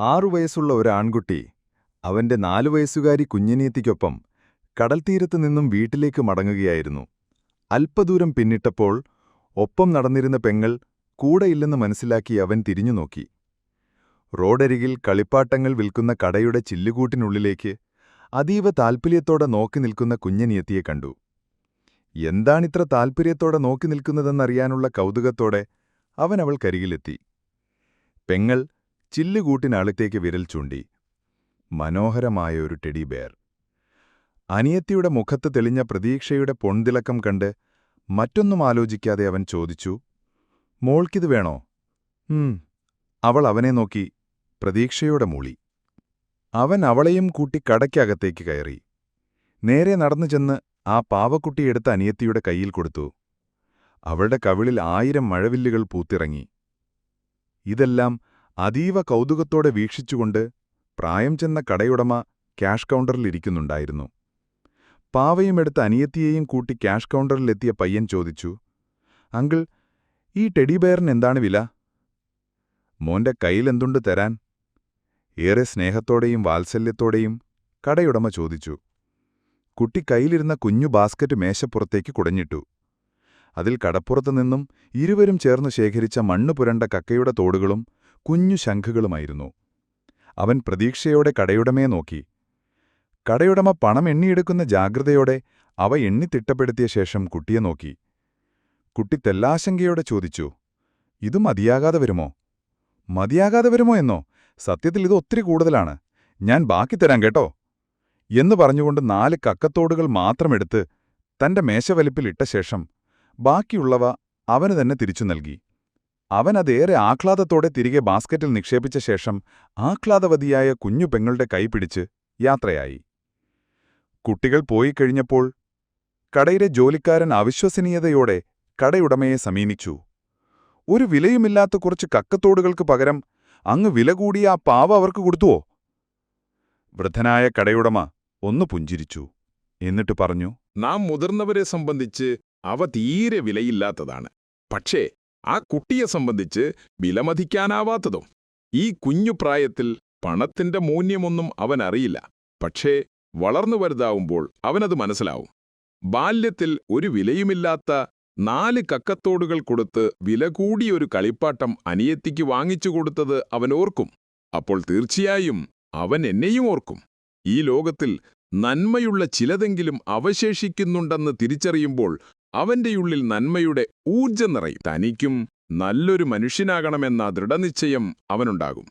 ആറു വയസ്സുള്ള ഒരു ആൺകുട്ടി അവന്റെ നാലു വയസ്സുകാരി കുഞ്ഞിനീത്തിക്കൊപ്പം കടൽത്തീരത്തു നിന്നും വീട്ടിലേക്ക് മടങ്ങുകയായിരുന്നു. അല്പദൂരം പിന്നിട്ടപ്പോൾ ഒപ്പം നടന്നിരുന്ന പെങ്ങൾ കൂടെയില്ലെന്ന് മനസ്സിലാക്കി അവൻ തിരിഞ്ഞുനോക്കി റോഡരികിൽ കളിപ്പാട്ടങ്ങൾ വിൽക്കുന്ന കടയുടെ ചില്ലുകൂട്ടിനുള്ളിലേക്ക് അതീവ താൽപ്പര്യത്തോടെ നോക്കി നിൽക്കുന്ന കുഞ്ഞനിയത്തിയെ കണ്ടു. എന്താണിത്ര താൽപ്പര്യത്തോടെ നോക്കി നിൽക്കുന്നതെന്നറിയാനുള്ള കൗതുകത്തോടെ അവൻ അവൾക്കരികിലെത്തി. പെങ്ങൾ ചില്ലുകൂട്ടിനടുത്തേക്ക് വിരൽ ചൂണ്ടി. മനോഹരമായ ഒരു ടെഡി ബെയർ. അനിയത്തിയുടെ മുഖത്ത് തെളിഞ്ഞ പ്രതീക്ഷയുടെ പൊൺതിളക്കം കണ്ട് മറ്റൊന്നും ആലോചിക്കാതെ അവൻ ചോദിച്ചു മോൾക്കിത് വേണോ? അവൾ അവനെ നോക്കി പ്രതീക്ഷയുടെ മൂളി. അവൻ അവളെയും കൂട്ടി കടയ്ക്കകത്തേക്ക് കയറി. നേരെ നടന്നു ചെന്ന് ആ പാവക്കുട്ടിയെടുത്ത അനിയത്തിയുടെ കയ്യിൽ കൊടുത്തു. അവളുടെ കവിളിൽ ആയിരം മഴവില്ലുകൾ പൂത്തിറങ്ങി. ഇതെല്ലാം അതീവ കൗതുകത്തോടെ വീക്ഷിച്ചുകൊണ്ട് പ്രായം ചെന്ന കടയുടമ ക്യാഷ് കൗണ്ടറിലിരിക്കുന്നുണ്ടായിരുന്നു. പാവയുമെടുത്ത അനിയത്തിയെയും കൂട്ടി ക്യാഷ് കൗണ്ടറിലെത്തിയ പയ്യൻ ചോദിച്ചു അങ്കിൾ ഈ ടെഡി ബെയറിന് എന്താണ് വില? മോന്റെ കയ്യിലെന്തുണ്ട് തരാൻ? ഏറെ സ്നേഹത്തോടെയും വാത്സല്യത്തോടെയും കടയുടമ ചോദിച്ചു. കുട്ടി കയ്യിലിരുന്ന കുഞ്ഞു ബാസ്ക്കറ്റ് മേശപ്പുറത്തേക്ക് കുടഞ്ഞിട്ടു. അതിൽ കടപ്പുറത്തു നിന്നും ഇരുവരും ചേർന്ന് ശേഖരിച്ച മണ്ണു പുരണ്ട കക്കയുടെ തോടുകളും കുഞ്ഞു ശംഖുകളുമായിരുന്നു. അവൻ പ്രതീക്ഷയോടെ കടയുടമയെ നോക്കി. കടയുടമ പണം എണ്ണിയെടുക്കുന്ന ജാഗ്രതയോടെ അവ എണ്ണിത്തിട്ടപ്പെടുത്തിയ ശേഷം കുട്ടിയെ നോക്കി. കുട്ടി തെല്ലാശങ്കയോടെ ചോദിച്ചു ഇത് മതിയാകാതെ വരുമോ? മതിയാകാതെ വരുമോ എന്നോ? സത്യത്തിൽ ഇത് ഒത്തിരി കൂടുതലാണ്. ഞാൻ ബാക്കി തരാം കേട്ടോ. എന്ന് പറഞ്ഞുകൊണ്ട് നാല് കക്കത്തോടുകൾ മാത്രമെടുത്ത് തന്റെ മേശവലിപ്പിലിട്ട ശേഷം ബാക്കിയുള്ളവ അവന് തന്നെ തിരിച്ചു നൽകി. അവൻ അതേറെ ആഹ്ലാദത്തോടെ തിരികെ ബാസ്ക്കറ്റിൽ നിക്ഷേപിച്ച ശേഷം ആഹ്ലാദവതിയായ കുഞ്ഞു പെങ്ങളുടെ കൈപിടിച്ച് യാത്രയായി. കുട്ടികൾ പോയി കഴിഞ്ഞപ്പോൾ കടയിലെ ജോലിക്കാരൻ അവിശ്വസനീയതയോടെ കടയുടമയെ സമീപിച്ചു. ഒരു വിലയുമില്ലാത്ത കുറച്ച് കക്കത്തോടുകൾക്ക് പകരം അങ്ങ് വില കൂടിയ ആ പാവ അവർക്ക് കൊടുത്തുവോ? വൃദ്ധനായ കടയുടമ ഒന്ന് പുഞ്ചിരിച്ചു. എന്നിട്ട് പറഞ്ഞു നാം മുതിർന്നവരെ സംബന്ധിച്ച് അവ തീരെ വിലയില്ലാത്തതാണ്. പക്ഷേ ആ കുട്ടിയെ സംബന്ധിച്ച് വിലമതിക്കാനാവാത്തതും. ഈ കുഞ്ഞു പ്രായത്തിൽ പണത്തിന്റെ മൂല്യമൊന്നും അവൻ അറിയില്ല. പക്ഷേ വളർന്നു വലുതാവുമ്പോൾ അവനത് മനസ്സിലാവും. ബാല്യത്തിൽ ഒരു വിലയുമില്ലാത്ത നാല് കക്കത്തോടുകൾ കൊടുത്ത് വില കൂടിയൊരു കളിപ്പാട്ടം അനിയത്തിക്ക് വാങ്ങിച്ചു കൊടുത്തത് അവൻ ഓർക്കും. അപ്പോൾ തീർച്ചയായും അവൻ എന്നെയും ഓർക്കും. ഈ ലോകത്തിൽ നന്മയുള്ള ചിലതെങ്കിലും അവശേഷിക്കുന്നുണ്ടെന്ന് തിരിച്ചറിയുമ്പോൾ അവന്റെയുള്ളിൽ നന്മയുടെ ഊർജം നിറയും. തനിക്കും നല്ലൊരു മനുഷ്യനാകണമെന്ന ദൃഢനിശ്ചയം അവനുണ്ടാകും.